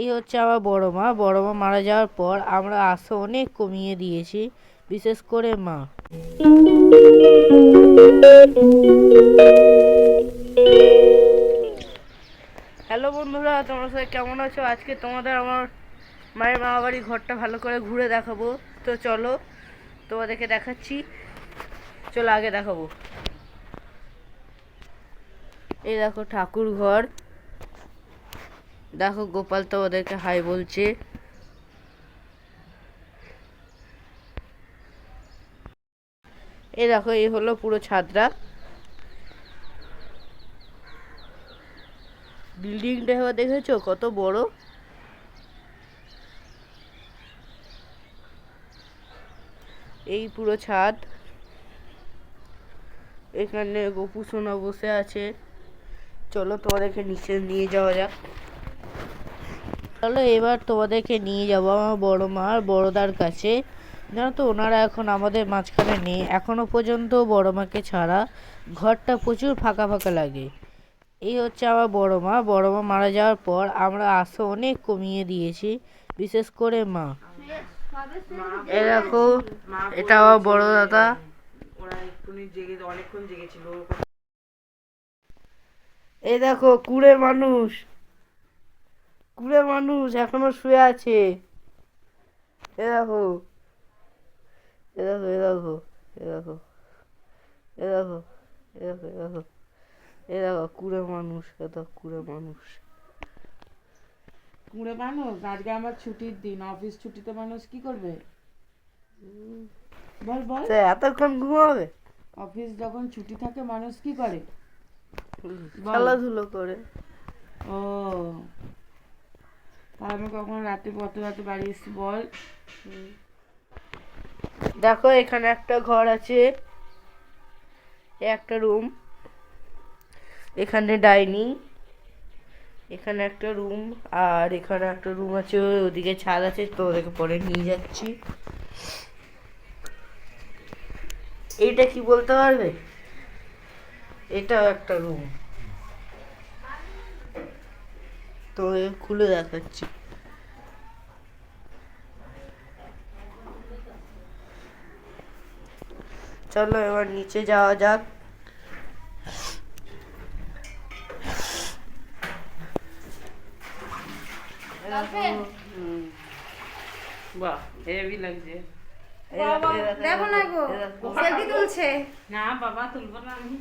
এই হচ্ছে আমার বড় মা। বড় মা মারা যাওয়ার পর আমরা আশা অনেক কমিয়ে দিয়েছি, বিশেষ করে মা। হ্যালো বন্ধুরা, তোমরা সবাই কেমন আছো? আজকে তোমাদের আমার মায়ের মামা বাড়ি ঘরটা ভালো করে ঘুরে দেখাবো। তো চলো, তোমাদেরকে দেখাচ্ছি। চলো আগে দেখাবো। এই দেখো ঠাকুর ঘর। দেখো, গোপাল তো ওদেরকে হাই বলছে। এ দেখো এই হলো পুরো ছাদটা বিল্ডিংটা এবার দেখেছ? কত বড়। এই পুরো ছাদ। এখানে গোপু সোনা বসে আছে। চলো তোমাদেরকে নিচে নিয়ে যাওয়া যাক। চলো এবার তোমাদেরকে নিয়ে যাব আমার বড় মা আর বড়দার কাছে। জানো তো, ওনারা এখন আমাদের মাঝখানে নেই। এখনও পর্যন্ত বড় মাকে ছাড়া ঘরটা প্রচুর ফাঁকা ফাঁকা লাগে। এই হচ্ছে আমার বড় মা। বড় মা মারা যাওয়ার পর আমরা আশা অনেক কমিয়ে দিয়েছি, বিশেষ করে মা। এ দেখো এটা আমার বড় দাদা। এই দেখো কুড়ে মানুষ। কুড়ে মানুষ এখনও শুয়ে আছে। এ দেখো। এ দেখো এ দেখো এ দেখো। এ দেখো এ দেখো এ দেখো। এ দেখো কুড়ে মানুষ এ দেখো কুড়ে মানুষ। কুড়ে মানুষ আজকে আমার ছুটির দিন অফিস ছুটিতে মানুষ কি করবে? বল বল। এতক্ষণ ঘুমাবে? অফিস যখন ছুটি থাকে মানুষ কি করে। খেলাধুলো করে। ও আমি কখন রাতে কত রাতে বাড়ি এসছি বল। দেখো এখানে একটা ঘর আছে একটা রুম এখানে ডাইনিং এখানে একটা রুম আর এখানে একটা রুম আছে ওদিকে ছাদ আছে তো ওদেরকে পরে নিয়ে যাচ্ছি। এইটা কি বলতে পারবে? এটাও একটা রুম। তো এ খুলে দেখাচ্ছি চলো এবার নিচে যাওয়া যাক হুম। বাহ হেভি লাগছে দেখো, না গো সেলফি তুলছে না বাবা তুলবো না আমি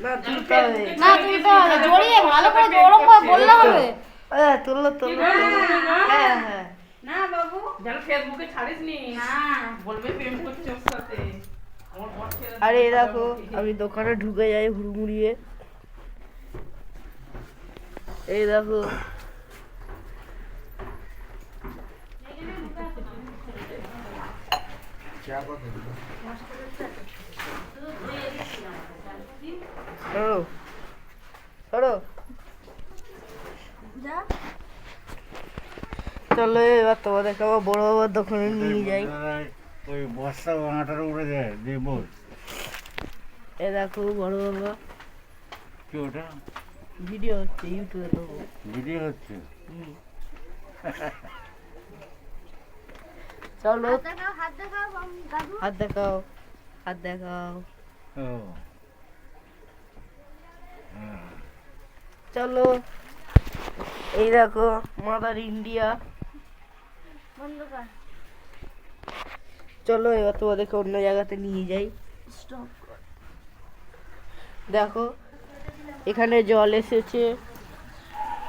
না তুলতে হবে না তুমি তো জড়িয়ে ভালো করে জড়ো করে বললে হবে তুললো তুললো তুললো। হ্যাঁ হ্যাঁ। না বাবু। যেন ফেসবুকে ছাড়িস নি। না বলবে প্রেম করছে সাথে। আমার বর ছেড়ে আরে এই দেখো আমি দোকানে ঢুকে যাই হুড়মুড়িয়ে। এই দেখো। সরো সরো চলো এবার তোমাদেরকে আমার বড় বাবার দোকানে নিয়ে যাই। ওই বস্তা ভাঙাটার উপরে দেয় দিয়ে বল। এ দেখো বড় বাবা। কি ওটা? ভিডিও হচ্ছে ইউটিউবে দেবো। ভিডিও হচ্ছে? চলো। হাত দেখাও হাত দেখাও হাত দেখাও চলো। এই দেখো মাদার ইন্ডিয়া বন্ধ কর চলো এবার তোমাদেরকে অন্য জায়গাতে নিয়ে যাই। স্টপ দেখো এখানে জল এসেছে।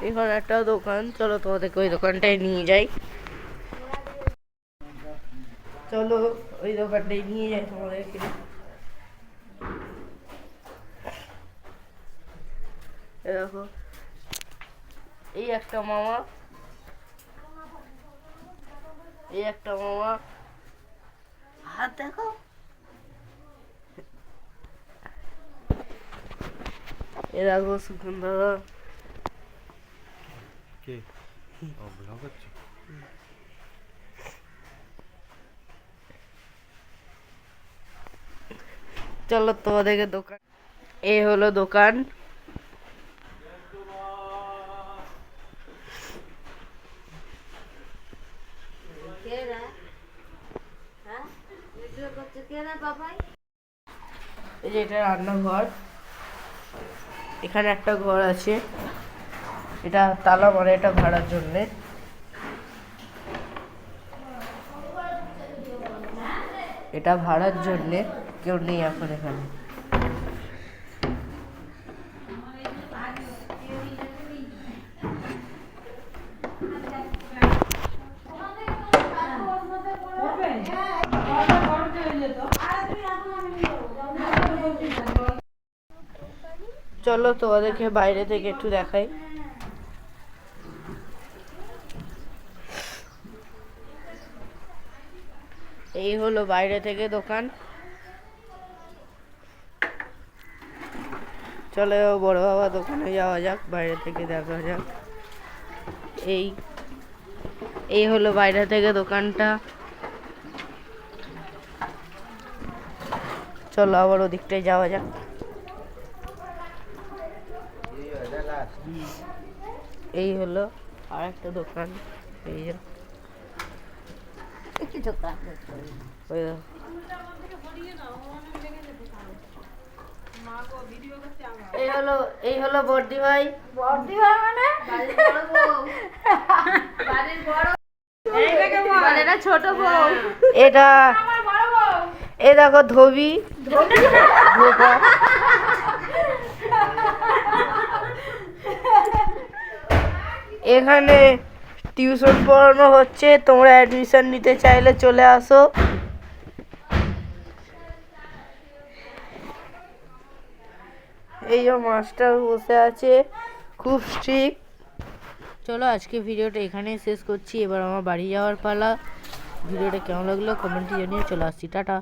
এখানে একটা দোকান চলো তোমাদেরকে ওই দোকানটায় নিয়ে যাই। চলো ওই দোকানটায় নিয়ে যাই তোমাদেরকে। দেখো এই একটা মামা এই একটা মামা। হাত দেখো। এ দেখো সুখন দাদা। কে? ব্লগ হচ্ছে চলো তোমাদেরকে দোকান এ হলো দোকান। এই যে এটা রান্নাঘর এখানে একটা ঘর আছে। এটা তালা মারা এটা ভাড়ার জন্যে। এটা ভাড়ার জন্যে। কেউ নেই এখন এখানে। চলো তোমাদেরকে বাইরে থেকে একটু দেখাই। এই হলো বাইরে থেকে দোকান। চলো বড় বাবা দোকানে যাওয়া যাক, বাইরে থেকে দেখা যাক। এই এই হলো বাইরে থেকে দোকানটা। চলো আবার ওদিকটায় যাওয়া যাক। এই হলো আর একটা দোকান এই যে। ওই এই হলো এই হলো বর্দি ভাই। বর্দি ভাই মানে? মানে এটা ছোট বউ। এটা আমার বড় বউ। এ দেখো ধোবি। ধোকা। এখানে টিউশন পড়ানো হচ্ছে, তোমরা অ্যাডমিশন নিতে চাইলে চলে আসো। এই যে মাস্টার বসে আছে, খুব স্ট্রিক চলো, আজকে ভিডিওটা এখানেই শেষ করছি। এবার আমার বাড়ি যাওয়ার পালা। ভিডিওটা কেমন লাগল কমেন্টে জানিয়ে চলে আসছি। টাটা।